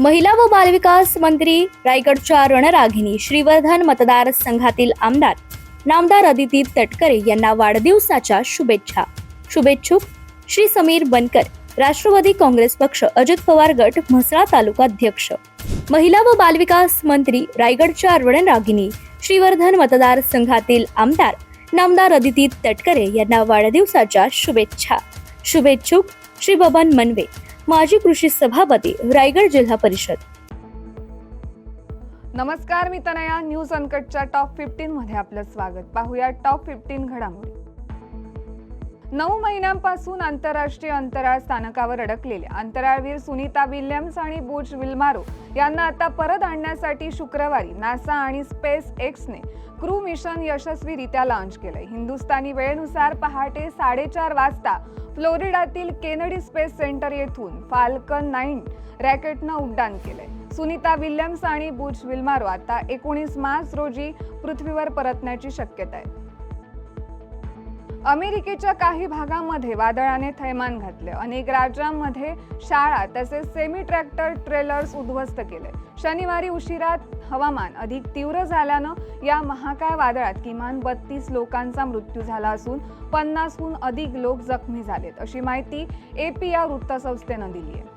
महिला व बालविकास मंत्री रायगडच्या रणरागिणी श्रीवर्धन मतदारसंघातील आमदार नामदार अदिती तटकरे यांना वाढदिवसाच्या शुभेच्छा. शुभेच्छुक श्री समीर बनकर राष्ट्रवादी काँग्रेस पक्ष अजित पवार गट म्हसळा तालुका अध्यक्ष. महिला व बालविकास मंत्री रायगडच्या रणरागिणी श्रीवर्धन मतदारसंघातील आमदार नामदार अदिती तटकरे यांना वाढदिवसाच्या शुभेच्छा. शुभेच्छुक श्री बबन मनवे माजी कृषी सभापती रायगड जिल्हा परिषद. नमस्कार मी तनया. न्यूज अनकटच्या टॉप फिफ्टीन मध्ये आपलं स्वागत. पाहूया टॉप फिफ्टीन घडामोडी. नऊ महिन्यांपासून आंतरराष्ट्रीय अंतराळ स्थानकावर अडकलेले. अंतराळवीर सुनीता विल्यम्स आणि बुच विल्मारो यांना आता परत आणण्यासाठी शुक्रवारी नासा आणि स्पेस एक्सने क्रू मिशन यशस्वीरित्या लॉन्च केलंय. हिंदुस्थानी वेळेनुसार पहाटे साडेचार वाजता फ्लोरिडातील केनडी स्पेस सेंटर येथून फाल्कन नाईन रॅकेटनं उड्डाण केलंय. सुनीता विल्यम्स आणि बुच विल्मारो आता एकोणीस मार्च रोजी पृथ्वीवर परतण्याची शक्यता आहे. अमेरिकेच्या काही भागामध्ये वादळाने थैमान घातले. अनेक राज्यांमध्ये शाळा तसेच सेमी ट्रॅक्टर ट्रेलर्स उद्ध्वस्त केले. शनिवारी उशिरात हवामान अधिक तीव्र झाल्यानं या महाकाय वादळात किमान बत्तीस लोकांचा मृत्यू झाला असून पन्नासहून अधिक लोक जखमी झालेत अशी माहिती एपी या वृत्तसंस्थेनं दिली आहे.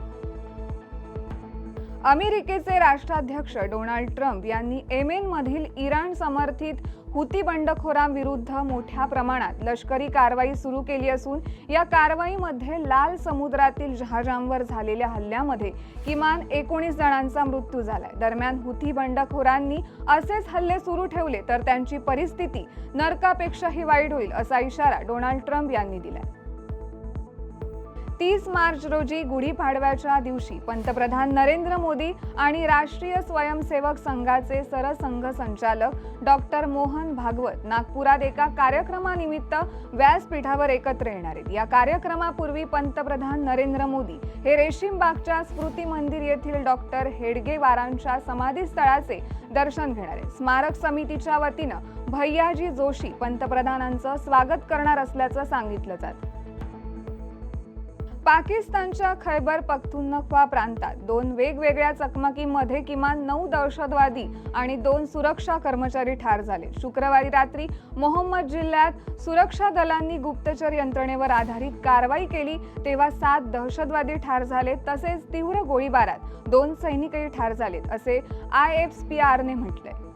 अमेरिकेचे राष्ट्राध्यक्ष डोनाल्ड ट्रम्प यांनी एमेनमधील इराण समर्थित हुती बंडखोरांविरुद्ध मोठ्या प्रमाणात लष्करी कारवाई सुरू केली असून या कारवाईमध्ये लाल समुद्रातील जहाजांवर झालेल्या हल्ल्यामध्ये किमान एकोणीस जणांचा मृत्यू झालाय. दरम्यान हुती बंडखोरांनी असेच हल्ले सुरू ठेवले तर त्यांची परिस्थिती नरकापेक्षाही वाईट होईल असा इशारा डोनाल्ड ट्रम्प यांनी दिलाय. तीस मार्च रोजी गुढीपाडव्याच्या दिवशी पंतप्रधान नरेंद्र मोदी आणि राष्ट्रीय स्वयंसेवक संघाचे सरसंघ संचालक डॉक्टर मोहन भागवत नागपुरात एका कार्यक्रमानिमित्त व्यासपीठावर एकत्र येणार आहेत. या कार्यक्रमापूर्वी पंतप्रधान नरेंद्र मोदी हे रेशीमबागच्या स्मृती मंदिर येथील डॉक्टर हेडगेवारांच्या समाधीस्थळाचे दर्शन घेणार आहेत. स्मारक समितीच्या वतीनं भैयाजी जोशी पंतप्रधानांचं स्वागत करणार असल्याचं सांगितलं जातं. पाकिस्तानच्या खैबर पख्तुनख्वा प्रांतात दोन वेगवेगळ्या चकमकीमध्ये किमान नऊ दहशतवादी आणि दोन सुरक्षा कर्मचारी ठार झाले. शुक्रवारी रात्री मोहम्मद जिल्ह्यात सुरक्षा दलांनी गुप्तचर यंत्रणेवर आधारित कारवाई केली तेव्हा सात दहशतवादी ठार झाले तसेच तीव्र गोळीबारात दोन सैनिकही ठार झालेत असे आय एफ पी आरने म्हटलंय.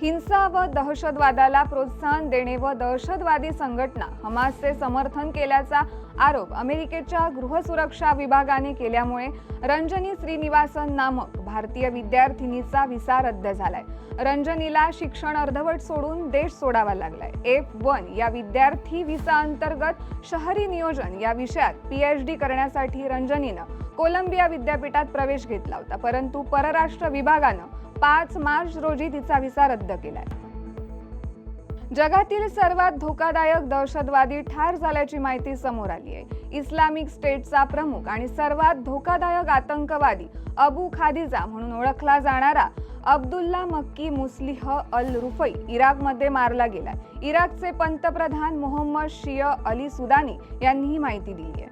हिंसा व दहशतवादाला प्रोत्साहन देणे व दहशतवादी संघटना हमासचे समर्थन केल्याचा आरोप अमेरिकेच्या गृहसुरक्षा विभागाने केल्यामुळे रंजनी श्रीनिवासन नामक भारतीय विद्यार्थिनीचा व्हिसा रद्द झालाय. रंजनीला शिक्षण अर्धवट सोडून देश सोडावा लागलाय. एफ वन या विद्यार्थी व्हिसा अंतर्गत शहरी नियोजन या विषयात पीएच डी करण्यासाठी रंजनीनं कोलंबिया विद्यापीठात प्रवेश घेतला होता परंतु परराष्ट्र विभागानं पाच मार्च रोजी तिचा व्हिसा रद्द केलाय. जगातील सर्वात धोकादायक दहशतवादी ठार झाल्याची माहिती समोर आली आहे. इस्लामिक स्टेटचा प्रमुख आणि सर्वात धोकादायक आतंकवादी अबू खादिजा म्हणून ओळखला जाणारा अब्दुल्ला मक्की मुस्लिह अल रुफई इराकमध्ये मारला गेलाय. इराकचे पंतप्रधान मोहम्मद शिय अली सुदानी यांनी ही माहिती दिली आहे.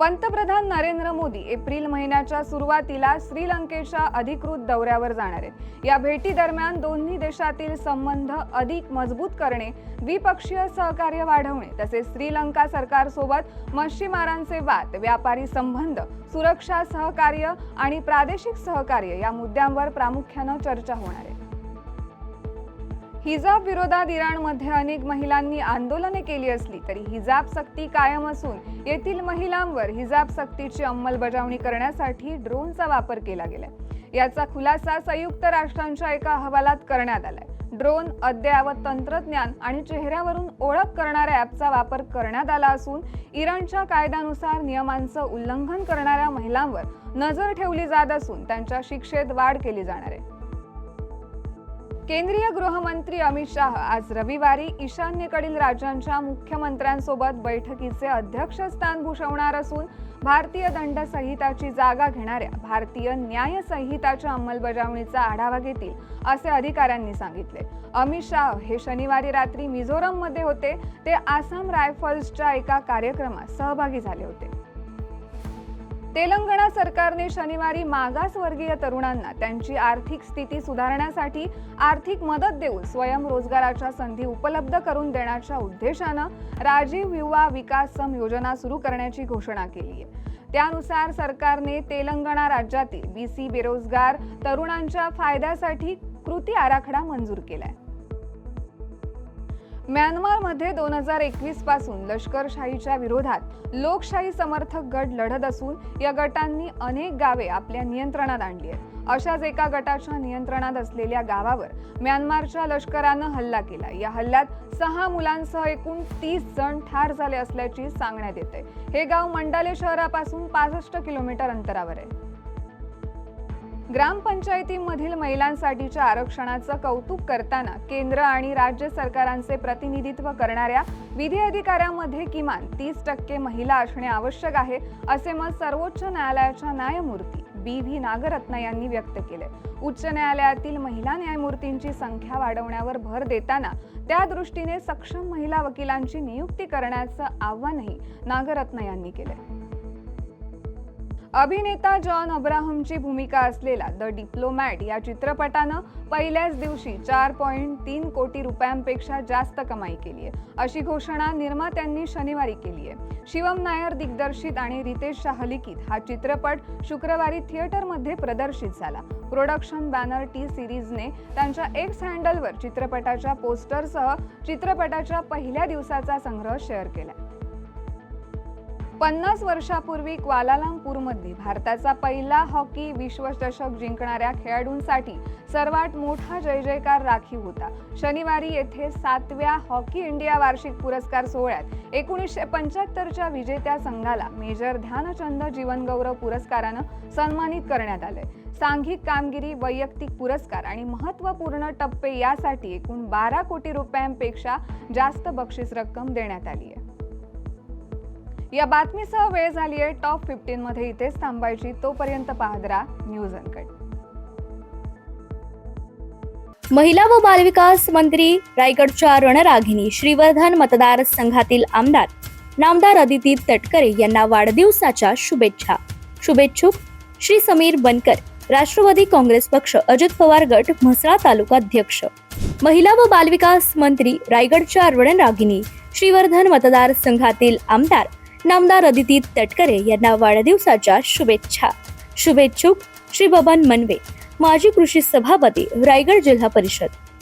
पंतप्रधान नरेंद्र मोदी एप्रिल महिन्याच्या सुरुवातीला श्रीलंकेच्या अधिकृत दौऱ्यावर जाणार आहेत. या भेटी दरम्यान दोन्ही देशातील संबंध अधिक मजबूत करणे द्विपक्षीय सहकार्य वाढवणे तसेच श्रीलंका सरकारसोबत मच्छीमारांचे वाद व्यापारी संबंध सुरक्षा सहकार्य आणि प्रादेशिक सहकार्य या मुद्द्यांवर प्रामुख्यानं चर्चा होणार आहे. हिजाब विरोधात इराणमध्ये अनेक महिलांनी आंदोलने केली असली तरी हिजाब सक्ती कायम असून येथील महिलांवर हिजाब सक्तीची अंमलबजावणी करण्यासाठी ड्रोनचा वापर केला गेलाय. याचा खुलासा संयुक्त राष्ट्रांच्या एका अहवालात करण्यात आलाय. ड्रोन अद्ययावत तंत्रज्ञान आणि चेहऱ्यावरून ओळख करणाऱ्या ॲपचा वापर करण्यात आला असून इराणच्या कायद्यानुसार नियमांचं उल्लंघन करणाऱ्या महिलांवर नजर ठेवली जात असून त्यांच्या शिक्षेत वाढ केली जाणार आहे. केंद्रीय गृहमंत्री अमित शाह आज रविवारी ईशान्येकडील राज्यांच्या मुख्यमंत्र्यांसोबत बैठकीचे अध्यक्षस्थान भूषवणार असून भारतीय दंड संहिताची जागा घेणाऱ्या भारतीय न्याय संहिताच्या अंमलबजावणीचा आढावा घेतील असे अधिकाऱ्यांनी सांगितले. अमित शाह हे शनिवारी रात्री मिझोरममध्ये होते. ते आसाम रायफल्सच्या एका कार्यक्रमात सहभागी झाले होते. तेलंगणा सरकारने शनिवारी मागासवर्गीय तरुणांना त्यांची आर्थिक स्थिती सुधारण्यासाठी आर्थिक मदत देऊन स्वयंरोजगाराच्या संधी उपलब्ध करून देण्याच्या उद्देशानं राजीव युवा विकास सम योजना सुरू करण्याची घोषणा केली आहे. त्यानुसार सरकारने तेलंगणा राज्यातील बी सी बेरोजगार तरुणांच्या फायद्यासाठी कृती आराखडा मंजूर केलाय. म्यानमारमध्ये दोन हजार एकवीसपासून लष्करशाहीच्या विरोधात लोकशाही समर्थक गट लढत असून या गटांनी अनेक गावे आपल्या नियंत्रणात आणली आहेत. अशाच एका गटाच्या नियंत्रणात असलेल्या गावावर म्यानमारच्या लष्करानं हल्ला केला. या हल्ल्यात सहा मुलांसह एकूण तीस जण ठार झाले असल्याची सांगण्यात येते. हे गाव मंडाले शहरापासून पासष्ट किलोमीटर अंतरावर आहे. ग्रामपंचायतीमधील महिलांसाठीच्या आरक्षणाचं कौतुक करताना केंद्र आणि राज्य सरकारांचे प्रतिनिधित्व करणाऱ्या विधी अधिकाऱ्यांमध्ये किमान तीस टक्के महिला असणे आवश्यक आहे असे मत सर्वोच्च न्यायालयाच्या न्यायमूर्ती बी व्ही नागरत्न यांनी व्यक्त केले. उच्च न्यायालयातील महिला न्यायमूर्तींची संख्या वाढवण्यावर भर देताना त्या दृष्टीने सक्षम महिला वकिलांची नियुक्ती करण्याचं आव्हानही नागरत्न यांनी केले. अभिनेता जॉन अब्राहमची भूमिका असलेला द डिप्लोमॅट या चित्रपटानं पहिल्याच दिवशी चार पॉईंट तीन कोटी रुपयांपेक्षा जास्त कमाई केली आहे. अशी घोषणा निर्मात्यांनी शनिवारी केली आहे. शिवम नायर दिग्दर्शित आणि रितेश शाह लिखित हा चित्रपट शुक्रवारी थिएटरमध्ये प्रदर्शित झाला. प्रोडक्शन बॅनर टी सिरीजने त्यांच्या एक्स हँडलवर चित्रपटाच्या पोस्टरसह चित्रपटाच्या पहिल्या दिवसाचा संग्रह शेअर केला. पन्नास वर्षापूर्वी क्वालालंपूरमध्ये भारताचा पहिला हॉकी विश्वचषक जिंकणाऱ्या खेळाडूंसाठी सर्वात मोठा जय जयकार राखीव होता. शनिवारी येथे सातव्या हॉकी इंडिया वार्षिक पुरस्कार सोहळ्यात एकोणीसशे पंच्याहत्तरच्या विजेत्या संघाला मेजर ध्यानचंद जीवनगौरव पुरस्कारानं सन्मानित करण्यात आले सांघिक कामगिरी वैयक्तिक पुरस्कार आणि महत्त्वपूर्ण टप्पे यासाठी एकूण बारा कोटी रुपयांपेक्षा जास्त बक्षीस रक्कम देण्यात आली आहे. या बातमीसह वेळ झाली आहे टॉप फिफ्टीन मध्ये इथेच थांबायची. तोपर्यंत पाहदरा न्यूज अनकट. महिला व बालविकास मंत्री रायगडच्या रणरागिणी श्रीवर्धन मतदारसंघातील आमदार नामदार अदिती तटकरे यांना वाढदिवसाच्या शुभेच्छा. शुभेच्छुक श्री समीर बनकर राष्ट्रवादी काँग्रेस पक्ष अजित पवार गट म्हसळा तालुका अध्यक्ष. महिला व बालविकास मंत्री रायगडच्या रणरागिणी श्रीवर्धन मतदारसंघातील आमदार नामदार अदिती तटकरे यांना वाढदिवसाच्या शुभेच्छा. शुभेच्छुक श्री बबन मनवे माजी कृषी सभापती रायगड जिल्हा परिषद.